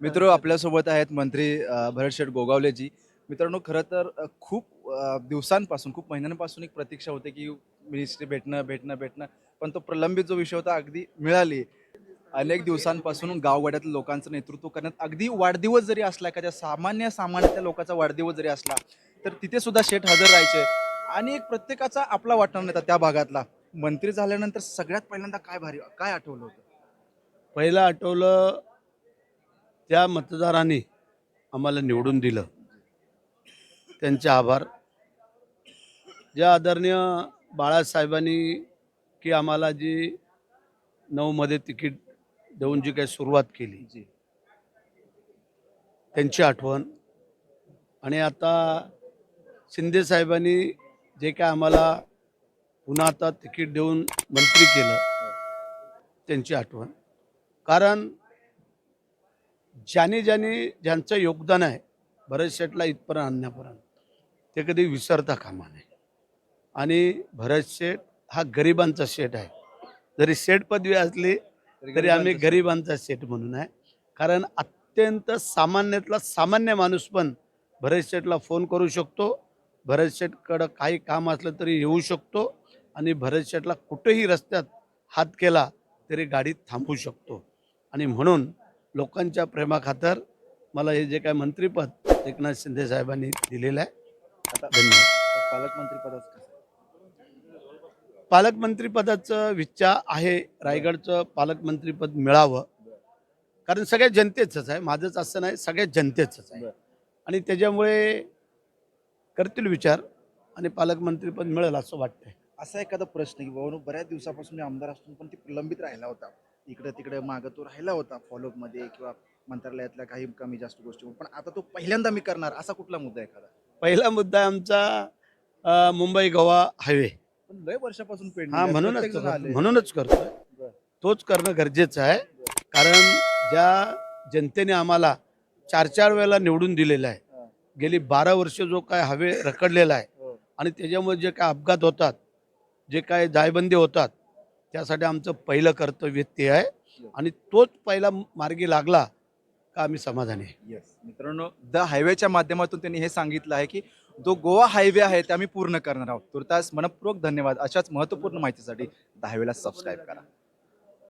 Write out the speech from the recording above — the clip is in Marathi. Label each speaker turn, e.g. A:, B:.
A: मित्र आपल्यासोबत आहेत मंत्री भरत शेठ गोगावलेजी. मित्रांनो खरं तर खूप दिवसांपासून खूप महिन्यांपासून एक प्रतीक्षा होते की मिनिस्ट्री भेटणं भेटणं भेटणं. पण तो प्रलंबित जो विषय होता अगदी मिळाली. अनेक दिवसांपासून गावगाड्यातील लोकांचं नेतृत्व करण्यात अगदी वाढदिवस जरी असला एखाद्या सामान्य सामान्यातल्या लोकांचा वाढदिवस जरी असला तर तिथे सुद्धा शेठ हजर राहायचे. आणि एक प्रत्येकाचा आपला वाटणार नाही त्या भागातला. मंत्री झाल्यानंतर सगळ्यात पहिल्यांदा काय भारी काय आठवलं होतं?
B: पहिलं आठवलं त्या मतदारांनी आम्हाला निवडून दिलं. त्यांचे आभार. ज्या आदरणीय बाळासाहेबांनी की आम्हाला जी नऊमध्ये तिकीट देऊन जी काही सुरुवात केली
A: जी.
B: त्यांची आठवण. आणि आता शिंदे साहेबांनी जे काय आम्हाला पुन्हा आता तिकीट देऊन मंत्री केलं त्यांची आठवण. कारण ज्याने ज्याने ज्यांचं योगदान आहे भरत शेठला इथपर्यंत आणण्यापर्यंत ते कधी विसरता कामा नये. आणि भरत शेठ हा गरिबांचा शेठ आहे. जरी शेठ पदवी असली तरी आम्ही गरिबांचा सेट म्हणून आहे. कारण अत्यंत सामान्यातला सामान्य माणूस पण भरत शेठला फोन करू शकतो. भरत शेठकडं काही काम असलं तरी येऊ शकतो. आणि भरत शेठला कुठेही रस्त्यात हात केला तरी गाडीत थांबू शकतो. आणि म्हणून लोकांच्या प्रेमाखातर मला हे जे काय मंत्रीपद एकनाथ शिंदे साहेबांनी दिलेलं आहे.
A: आता
B: धन्यवाद.
A: पालकमंत्री पदाचं कसं?
B: पालकमंत्रीपदाचं इच्छा आहे रायगडचं पालकमंत्रीपद मिळावं. कारण सगळ्या जनतेचंच आहे. माझंच असं नाही सगळ्या जनतेचंच आहे. आणि त्याच्यामुळे करतील विचार आणि पालकमंत्रीपद मिळेल असं वाटतंय.
A: असा एखादा प्रश्न की बाबा बऱ्याच दिवसापासून मी आमदार असून पण ती प्रलंबित राहिला होता. इकडे तिकडे मागं तो राहिला होता फॉलोअपमध्ये किंवा मंत्रालयातल्या काही कमी जास्त गोष्टी पण आता तो पहिल्यांदा मी करणार असा कुठला मुद्दा आहे एखादा
B: पहिला मुद्दा आहे आमचा मुंबई गोवा हायवे
A: पण लय वर्षापासून पेंडिंग
B: हा
A: आहे.
B: म्हणूनच करतो.
A: आले.
B: म्हणूनच करतोय
A: बरं.
B: तोच करणं गरजेचं आहे कारण ज्या जनतेने आम्हाला चार चार वेळेला निवडून दिलेलं आहे. गेली बारा वर्ष जो काय हवे रखडलेला आहे
A: हो.
B: आणि त्याच्यामुळे जे काय अपघात होतात जे काय जायबंदी होतात त्यासाठी आमचं पहिलं कर्तव्य ते आहे. आणि तोच पहिला मार्गी लागला का आम्ही समाधानी आहे.
A: मित्रांनो द हायवेच्या माध्यमातून त्यांनी हे सांगितलं आहे की जो गोवा हायवे आहे ते आम्ही पूर्ण करणार आहोत. तुर्तास मनपूर्वक धन्यवाद अशाच महत्त्वपूर्ण माहितीसाठी द हायवेला सबस्क्राईब करा.